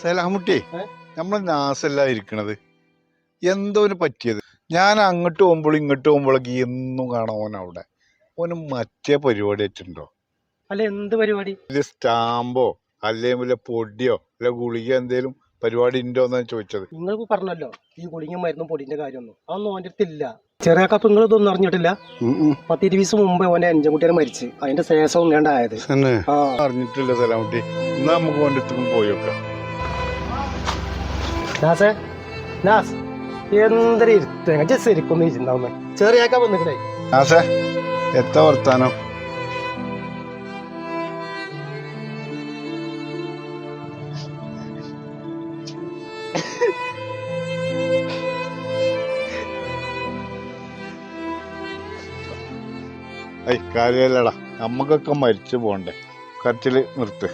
സലാമുട്ടി നമ്മളെ നമ്മൾ നാസല്ല ഇരിക്കണത്. എന്തോന് പറ്റിയത്? ഞാൻ അങ്ങോട്ട് പോകുമ്പോൾ ഇങ്ങോട്ട് പോകുമ്പോഴൊക്കെ എന്നും കാണാം ഓൻ അവിടെ. ഓന് മറ്റേ പരിപാടി ആയിട്ടുണ്ടോ അല്ല എന്ത് പരിപാടി? ഇത് സ്റ്റാമ്പോ അല്ലെങ്കിൽ വല്ല പൊടിയോ അല്ല ഗുളിക എന്തേലും പരിപാടി ഉണ്ടോ എന്നാണ് ചോദിച്ചത്. നിങ്ങൾക്ക് പറഞ്ഞല്ലോ ഈ ഗുളിക മരുന്നും പൊടിന്റെ കാര്യമൊന്നും. അതൊന്നും ഓന്റെ അടുത്തില്ല. ചെറിയ കപ്പ് നിങ്ങൾ ഇതൊന്നും അറിഞ്ഞിട്ടില്ല? പത്ത് ഇരുപത് ദിവസം മുമ്പ് ഓന്റെ അഞ്ചൻകുട്ടിയെ മരിച്ച്. അതിന്റെ ശേഷവും വേണ്ടായത് അറിഞ്ഞിട്ടില്ല സലാമുട്ടി എന്നാ നമുക്ക് ഓന്റെ അടുത്തും പോയി നോക്കാം. നാസേ നാസ് എന്തൊരു ഇരുത്തേങ്ങ ജസ്റ്റ് ഇരിക്കുന്നു ഇരിണ്ടാവുന്നേ ചെറിയാക്കാൻ വന്നിട്ടേ നാസേ എത്ര വർത്താനം? ഐ കാര്യല്ലടാ. നമ്മക്കൊക്കെ മരിച്ചു പോണ്ടേ. കരച്ചിൽ നിർത്ത്.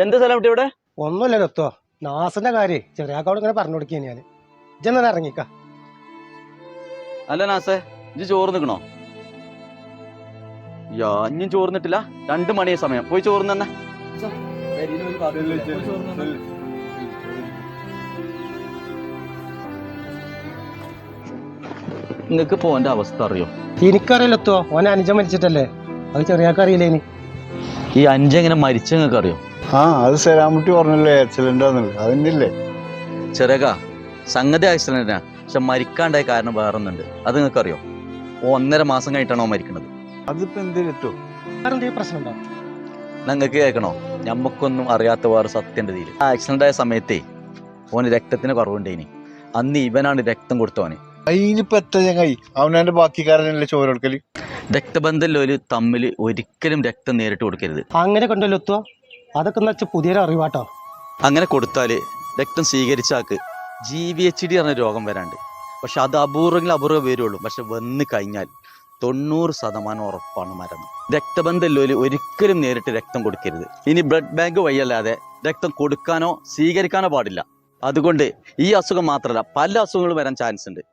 എന്ത് സ്ഥലം കുട്ടി ഇവിടെ? ഒന്നുമില്ലല്ലോ ദത്തോ. നാസിന്റെ കാര്യം ചെറിയാക്കോട് ഇങ്ങനെ പറഞ്ഞു കൊടുക്കുക ഞാൻ ഇജെന്നാ ഇറങ്ങിക്ക. അല്ല നാസേ ഇജ്ജ് ചോറ് നിൽക്കണോ യാ ഇഞ്ഞും ചോർന്നിട്ടില്ല രണ്ട് മണിയെ സമയം. പോയി ചോറ് തന്നെ നിങ്ങക്ക് പോന്റെ അവസ്ഥ അറിയോ? എനിക്കറിയില്ല ഓൻ ഓനെ അനുജൻ മരിച്ചിട്ടല്ലേ. അത് ചെറിയാക്കറിയില്ല ഇനി ഈ അഞ്ചെങ്ങനെ മരിച്ച നിങ്ങൾക്ക് അറിയോ? ആ അത് സലാമുട്ടി പറഞ്ഞല്ലേ ആക്സിഡന്റ് ആണെന്നുള്ളത് അതിന്റെ ചെറിയക സംഗതി ആക്സിഡന്റാ പക്ഷെ മരിക്കാണ്ടായ കാരണം വേറൊന്നുണ്ട്. അത് നിങ്ങൾക്ക് അറിയോ ഓ ഒന്നര മാസം കഴിഞ്ഞിട്ടാണോ മരിക്കുന്നത്. അതിപ്പോ എന്ത് കിട്ടും? വേറെ എന്തെങ്കിലും പ്രശ്നമുണ്ടോ? നിങ്ങൾക്ക് കേൾക്കണോ? ഞമ്മക്കൊന്നും അറിയാത്ത വേറെ സത്യന്റെ ആ ആക്സിഡന്റ് ആയ സമയത്തേ ഓന് രക്തത്തിന് കുറവുണ്ടേനി. അന്ന് ഇവനാണ് രക്തം കൊടുത്തവന്. അതിനിപ്പോ എത്ര ചങ്ങായി? അവനെ ബാക്കിക്കാരനല്ലേ ചോര കൊടുക്കൽ? രക്തബന്ധമുള്ളവര് തമ്മിൽ ഒരിക്കലും രക്തം നേരിട്ട് കൊടുക്കരുത്. അങ്ങനെ കൊണ്ടല്ലോ എത്തോ അതൊക്കെ എന്ന് വെച്ചാൽ പുതിയൊരു അറിവാട്ടോ. അങ്ങനെ കൊടുത്താൽ രക്തം സ്വീകരിച്ചാക്ക് ജി വി എച്ച് ഡി പറഞ്ഞ രോഗം വരാണ്ട്. പക്ഷെ അത് അപൂർവെങ്കിൽ അപൂർവം വരുള്ളൂ. പക്ഷെ വന്ന് കഴിഞ്ഞാൽ തൊണ്ണൂറ് ശതമാനം ഉറപ്പാണ് മരണം. രക്തബന്ധമുള്ളവര് ഒരിക്കലും നേരിട്ട് രക്തം കൊടുക്കരുത്. ഇനി ബ്ലഡ് ബാങ്ക് വഴിയല്ലാതെ രക്തം കൊടുക്കാനോ സ്വീകരിക്കാനോ പാടില്ല. അതുകൊണ്ട് ഈ അസുഖം മാത്രമല്ല പല അസുഖങ്ങളും വരാൻ ചാൻസ് ഉണ്ട്